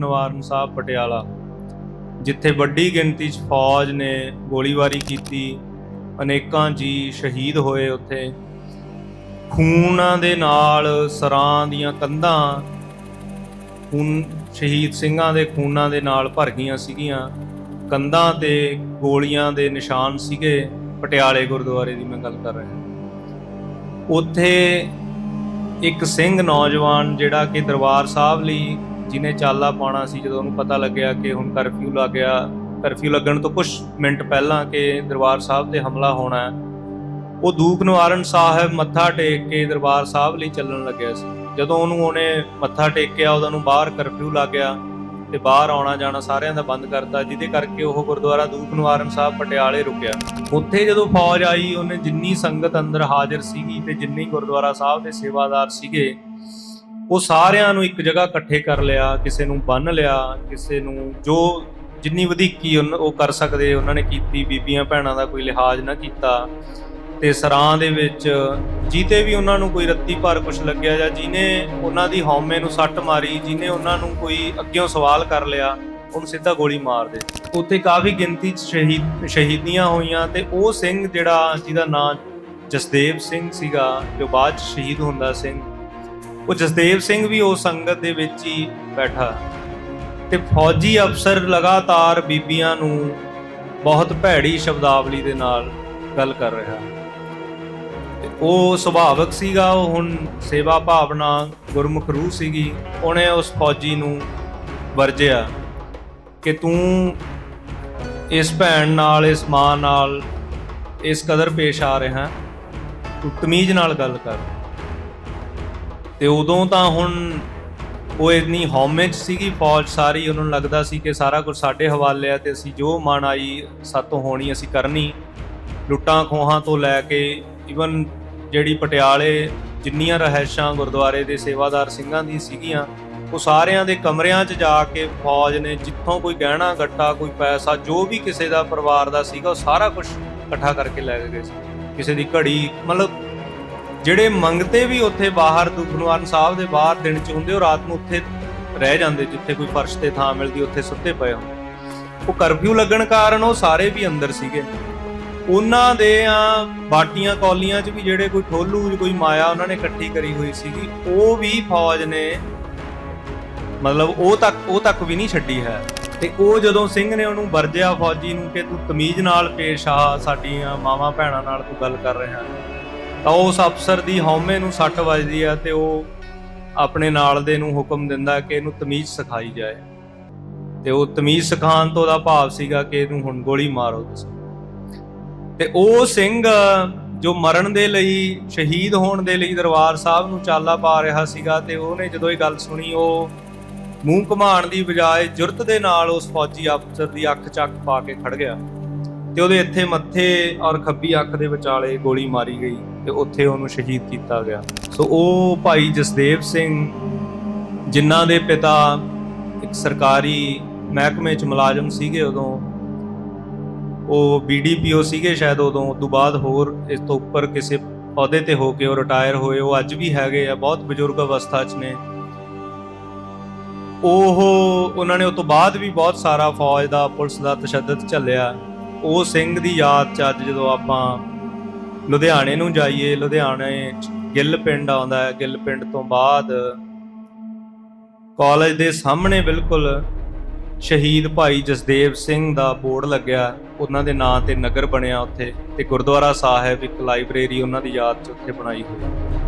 ਨਿਵਾਰਨ ਸਾਹਿਬ ਪਟਿਆਲਾ, ਜਿੱਥੇ ਵੱਡੀ ਗਿਣਤੀ 'ਚ ਫੌਜ ਨੇ ਗੋਲੀਬਾਰੀ ਕੀਤੀ, ਅਨੇਕਾਂ ਜੀ ਸ਼ਹੀਦ ਹੋਏ ਉੱਥੇ। ਖੂਨਾਂ ਦੇ ਨਾਲ ਸਰਾਂ ਦੀਆਂ ਕੰਧਾਂ ਖੂਨ, ਸ਼ਹੀਦ ਸਿੰਘਾਂ ਦੇ ਖੂਨਾਂ ਦੇ ਨਾਲ ਭਰ ਗਈਆਂ ਸੀਗੀਆਂ। ਕੰਧਾਂ ਤੇ ਗੋਲੀਆਂ ਦੇ ਨਿਸ਼ਾਨ ਸੀਗੇ ਪਟਿਆਲੇ ਗੁਰਦੁਆਰੇ ਦੀ, ਮੈਂ ਗੱਲ ਕਰ ਰਿਹਾ। ਉੱਥੇ ਇੱਕ ਸਿੰਘ ਨੌਜਵਾਨ ਜਿਹੜਾ ਕਿ ਦਰਬਾਰ ਸਾਹਿਬ ਲਈ ਜਿਹਨੇ ਚਾਲਾ ਪਾਉਣਾ ਸੀ, ਜਦੋਂ ਉਹਨੂੰ ਪਤਾ ਲੱਗਿਆ ਕਿ ਹੁਣ ਕਰਫਿਊ ਲੱਗ ਗਿਆ ਕਰਫਿਊ ਲੱਗਣ ਤੋਂ ਕੁਝ ਮਿੰਟ ਪਹਿਲਾਂ ਕਿ ਦਰਬਾਰ ਸਾਹਿਬ ਤੇ ਹਮਲਾ ਹੋਣਾ ਹੈ, ਉਹ ਦੂਖ ਨਿਵਾਰਨ ਸਾਹਿਬ ਮੱਥਾ ਟੇਕ ਕੇ ਦਰਬਾਰ ਸਾਹਿਬ ਲਈ ਚੱਲਣ ਲੱਗਿਆ ਸੀ। ਜਦੋਂ ਉਹਨੂੰ ਉਹਨੇ ਮੱਥਾ ਟੇਕਿਆ, ਉਹਦਾ ਨੂੰ ਬਾਹਰ ਕਰਫਿਊ ਲੱਗ ਗਿਆ ਤੇ ਬਾਹਰ ਆਉਣਾ ਜਾਣਾ ਸਾਰਿਆਂ ਦਾ ਬੰਦ ਕਰਤਾ, ਜਿਹਦੇ ਕਰਕੇ ਉਹ ਗੁਰਦੁਆਰਾ ਦੂਖ ਨਿਵਾਰਨ ਸਾਹਿਬ ਪਟਿਆਲੇ ਰੁਕਿਆ। ਉੱਥੇ ਜਦੋਂ ਫੌਜ ਆਈ, ਉਹਨੇ ਜਿੰਨੀ ਸੰਗਤ ਅੰਦਰ ਹਾਜ਼ਰ ਸੀਗੀ ਤੇ ਜਿੰਨੀ ਗੁਰਦੁਆਰਾ ਸਾਹਿਬ ਦੇ ਸੇਵਾਦਾਰ ਸੀਗੇ ਉਹ ਸਾਰਿਆਂ ਨੂੰ ਇੱਕ ਜਗ੍ਹਾ ਇਕੱਠੇ ਕਰ ਲਿਆ, ਕਿਸੇ ਨੂੰ ਬੰਨ ਲਿਆ, ਕਿਸੇ ਨੂੰ ਜੋ ਜਿੰਨੀ ਵਧੀਕੀ ਉਨ- ਉਹ ਕਰ ਸਕਦੇ, ਉਹਨਾਂ ਨੇ ਕੀਤੀ, ਬੀਬੀਆਂ ਭੈਣਾਂ ਦਾ ਕੋਈ ਲਿਹਾਜ਼ ਨਾ ਕੀਤਾ। ਤੇ ਸਰਾਂ ਦੇ ਵਿੱਚ ਜੀਤੇ ਵੀ ਉਹਨਾਂ ਨੂੰ ਕੋਈ ਰੱਤੀ ਭਰ ਕੁਛ ਲੱਗਿਆ ਜਾਂ ਜਿਹਨੇ ਉਹਨਾਂ ਦੀ ਹਉਮੈ ਨੂੰ ਸੱਟ ਮਾਰੀ, ਜਿਹਨੇ ਉਹਨਾਂ ਨੂੰ ਕੋਈ ਅੱਗਿਓਂ ਸਵਾਲ ਕਰ ਲਿਆ, ਉਹਨੂੰ ਸਿੱਧਾ ਗੋਲੀ ਮਾਰ ਦੇ। ਉੱਥੇ ਕਾਫੀ ਗਿਣਤੀ 'ਚ ਸ਼ਹੀਦ, ਸ਼ਹੀਦੀਆਂ ਹੋਈਆਂ ਤੇ ਉਹ ਸਿੰਘ ਜਿਹੜਾ ਜਿਹਦਾ ਨਾਂ ਜਸਦੇਵ ਸਿੰਘ ਸੀਗਾ, ਜੋ ਬਾਅਦ 'ਚ ਸ਼ਹੀਦ ਹੁੰਦਾ ਸਿੰਘ ਉਹ ਜਸਦੇਵ ਸਿੰਘ ਵੀ ਉਹ ਸੰਗਤ ਦੇ ਵਿੱਚ ਹੀ ਬੈਠਾ। ਤੇ ਫੌਜੀ ਅਫਸਰ ਲਗਾਤਾਰ ਬੀਬੀਆਂ ਨੂੰ ਬਹੁਤ ਭੈੜੀ ਸ਼ਬਦਾਵਲੀ ਦੇ ਨਾਲ ਗੱਲ ਕਰ ਰਿਹਾ। ਤੇ ਉਹ ਸੁਭਾਵਕ ਸੀਗਾ, ਉਹ ਹੁਣ ਸੇਵਾ ਭਾਵਨਾ ਗੁਰਮੁਖ ਰੂਹ ਸੀਗੀ, ਉਹਨੇ ਉਸ ਫੌਜੀ ਨੂੰ ਵਰਜਿਆ ਕਿ ਤੂੰ ਇਸ ਭੈਣ ਨਾਲ, ਇਸ ਮਾਂ ਨਾਲ ਇਸ ਕਦਰ ਪੇਸ਼ ਆ ਰਿਹਾ। ਤੂੰ ਤਮੀਜ਼ ਨਾਲ ਗੱਲ ਕਰ। ਤੇ ਉਦੋਂ ਤਾਂ ਹੁਣ ਉਹ ਇੰਨੀ ਹਉਮੈ 'ਚ ਸੀਗੀ, ਫੌਜ ਸਾਰੀ ਉਹਨਾਂ ਨੂੰ ਲੱਗਦਾ ਸੀ ਕਿ ਸਾਰਾ ਕੁਝ ਸਾਡੇ ਹਵਾਲੇ ਆ ਤੇ ਅਸੀਂ ਜੋ ਮਨ ਆਈ ਸਾਤੋਂ ਹੋਣੀ ਅਸੀਂ ਕਰਨੀ। ਲੁੱਟਾਂ ਖੋਹਾਂ ਤੋਂ ਲੈ ਕੇ ਇਵਨ ਜਿਹੜੀ ਪਟਿਆਲੇ ਜਿੰਨੀਆਂ ਰਹਿਸ਼ਾਂ ਗੁਰਦੁਆਰੇ ਦੇ ਸੇਵਾਦਾਰ ਸਿੰਘਾਂ ਦੀ ਸੀਗੀਆਂ, ਉਹ ਸਾਰਿਆਂ ਦੇ ਕਮਰਿਆਂ 'ਚ ਜਾ ਕੇ ਫੌਜ ਨੇ ਜਿੱਥੋਂ ਕੋਈ ਗਹਿਣਾ, ਗੱਟਾ, ਕੋਈ ਪੈਸਾ, ਜੋ ਵੀ ਕਿਸੇ ਦਾ ਪਰਿਵਾਰ ਦਾ ਸੀਗਾ, ਉਹ ਸਾਰਾ ਕੁਝ ਇਕੱਠਾ ਕਰਕੇ ਲੈ ਕੇ ਗਏ ਸੀ। ਕਿਸੇ ਦੀ ਘੜੀ, ਮਤਲਬ ਜਿਹੜੇ ਮੰਗਤੇ ਵੀ ਉੱਥੇ ਬਾਹਰ ਦੁਖਨਵਾਰਨ ਸਾਹਿਬ ਦੇ ਬਾਹਰ ਦਿਨ ਚ ਹੁੰਦੇ, ਉਹ ਰਾਤ ਨੂੰ ਉੱਥੇ ਰਹਿ ਜਾਂਦੇ, ਜਿੱਥੇ ਕੋਈ ਫਰਸ਼ ਤੇ ਥਾਂ ਮਿਲਦੀ, ਉੱਥੇ ਸੁੱਤੇ ਪਏ ਹੁੰਦੇ। ਉਹ ਕਰਫਿਊ ਲੱਗਣ ਕਾਰਨ ਉਹ ਸਾਰੇ ਵੀ ਅੰਦਰ ਸੀਗੇ। ਉਹਨਾਂ ਦੇ ਆ ਬਾਟੀਆਂ ਕੌਲੀਆਂ 'ਚ ਵੀ ਜਿਹੜੇ ਕੋਈ ਠੋਲੂ, ਕੋਈ ਮਾਇਆ ਉਹਨਾਂ ਨੇ ਇਕੱਠੀ ਕਰੀ ਹੋਈ ਸੀਗੀ, ਉਹ ਵੀ ਫੌਜ ਨੇ ਮਤਲਬ ਉਹ ਤੱਕ ਉਹ ਤੱਕ ਵੀ ਨਹੀਂ ਛੱਡੀ ਹੈ। ਤੇ ਉਹ ਜਦੋਂ ਸਿੰਘ ਨੇ ਉਹਨੂੰ ਵਰਜਿਆ ਫੌਜੀ ਨੂੰ ਕਿ ਤੂੰ ਤਮੀਜ਼ ਨਾਲ ਪੇਸ਼ ਆ ਸਾਡੀਆਂ ਮਾਵਾਂ ਭੈਣਾਂ ਨਾਲ ਤੂੰ ਗੱਲ ਕਰ ਰਿਹਾ ਤਾਂ ਉਸ ਅਫਸਰ ਦੀ ਹਉਮੈ ਨੂੰ ਸੱਟ ਵੱਜਦੀ ਆ ਤੇ ਉਹ ਆਪਣੇ ਨਾਲ ਦੇ ਨੂੰ ਹੁਕਮ ਦਿੰਦਾ ਕਿ ਇਹਨੂੰ ਤਮੀਜ਼ ਸਿਖਾਈ ਜਾਏ। ਤੇ ਉਹ ਤਮੀਜ਼ ਸਿਖਾਉਣ ਤੋਂ ਦਾ ਭਾਵ ਸੀਗਾ ਕਿ ਇਹਨੂੰ ਹੁਣ ਗੋਲੀ ਮਾਰੋ ਤੁਸੀਂ। ਤੇ ਉਹ ਸਿੰਘ ਜੋ ਮਰਨ ਦੇ ਲਈ, ਸ਼ਹੀਦ ਹੋਣ ਦੇ ਲਈ ਦਰਬਾਰ ਸਾਹਿਬ ਨੂੰ ਚਾਲਾ ਪਾ ਰਿਹਾ ਸੀਗਾ ਤੇ ਉਹਨੇ ਜਦੋਂ ਇਹ ਗੱਲ ਸੁਣੀ, ਉਹ ਮੂੰਹ ਘਮਾਣ ਦੀ ਬਜਾਏ ਜੁਰਤ ਦੇ ਨਾਲ ਉਸ ਫੌਜੀ ਅਫਸਰ ਦੀ ਅੱਖ ਚੱਕ ਪਾ ਕੇ ਖੜ ਗਿਆ। ਤੇ ਉਹਦੇ ਇੱਥੇ ਮੱਥੇ ਔਰ ਖੱਬੀ ਅੱਖ ਦੇ ਵਿਚਾਲੇ ਗੋਲੀ ਮਾਰੀ ਗਈ। ਤੇ ਉੱਥੇ ਉਹਨੂੰ ਸ਼ਹੀਦ ਕੀਤਾ ਗਿਆ। ਸੋ ਉਹ ਭਾਈ ਜਸਦੇਵ ਸਿੰਘ, ਜਿਨ੍ਹਾਂ ਦੇ ਪਿਤਾ ਇੱਕ ਸਰਕਾਰੀ ਮਹਿਕਮੇ 'ਚ ਮੁਲਾਜ਼ਮ ਸੀਗੇ ਉਦੋਂ, ਉਹ ਬੀਡੀਪੀਓ ਸੀਗੇ ਸ਼ਾਇਦ ਉਦੋਂ, ਉਸ ਤੋਂ ਬਾਅਦ ਹੋਰ ਇਸ ਤੋਂ ਉੱਪਰ ਕਿਸੇ ਅਹੁਦੇ ਤੇ ਹੋ ਕੇ ਉਹ ਰਿਟਾਇਰ ਹੋਏ। ਉਹ ਅੱਜ ਵੀ ਹੈਗੇ ਆ, ਬਹੁਤ ਬਜ਼ੁਰਗ ਅਵਸਥਾ 'ਚ ਨੇ। ਉਹ ਉਹਨਾਂ ਨੇ ਉਸ ਤੋਂ ਬਾਅਦ ਵੀ ਬਹੁਤ ਸਾਰਾ ਫੌਜ ਦਾ, ਪੁਲਿਸ ਦਾ ਤਸ਼ੱਦਦ ਝੱਲਿਆ। ਉਹ ਸਿੰਘ ਦੀ ਯਾਦ 'ਚ ਅੱਜ ਜਦੋਂ ਆਪਾਂ ਲੁਧਿਆਣੇ ਨੂੰ ਜਾਈਏ, ਲੁਧਿਆਣੇ 'ਚ ਗਿੱਲ ਪਿੰਡ ਆਉਂਦਾ ਹੈ, ਗਿੱਲ ਪਿੰਡ ਤੋਂ ਬਾਅਦ ਕਾਲਜ ਦੇ ਸਾਹਮਣੇ ਬਿਲਕੁਲ ਸ਼ਹੀਦ ਭਾਈ ਜਸਦੇਵ ਸਿੰਘ ਦਾ ਬੋਰਡ ਲੱਗਿਆ, ਉਹਨਾਂ ਦੇ ਨਾਂ ਤੇ ਨਗਰ ਬਣਿਆ ਉੱਥੇ ਤੇ ਗੁਰਦੁਆਰਾ ਸਾਹਿਬ ਇੱਕ ਲਾਇਬ੍ਰੇਰੀ ਉਹਨਾਂ ਦੀ ਯਾਦ 'ਚ ਉੱਥੇ ਬਣਾਈ ਹੋਈ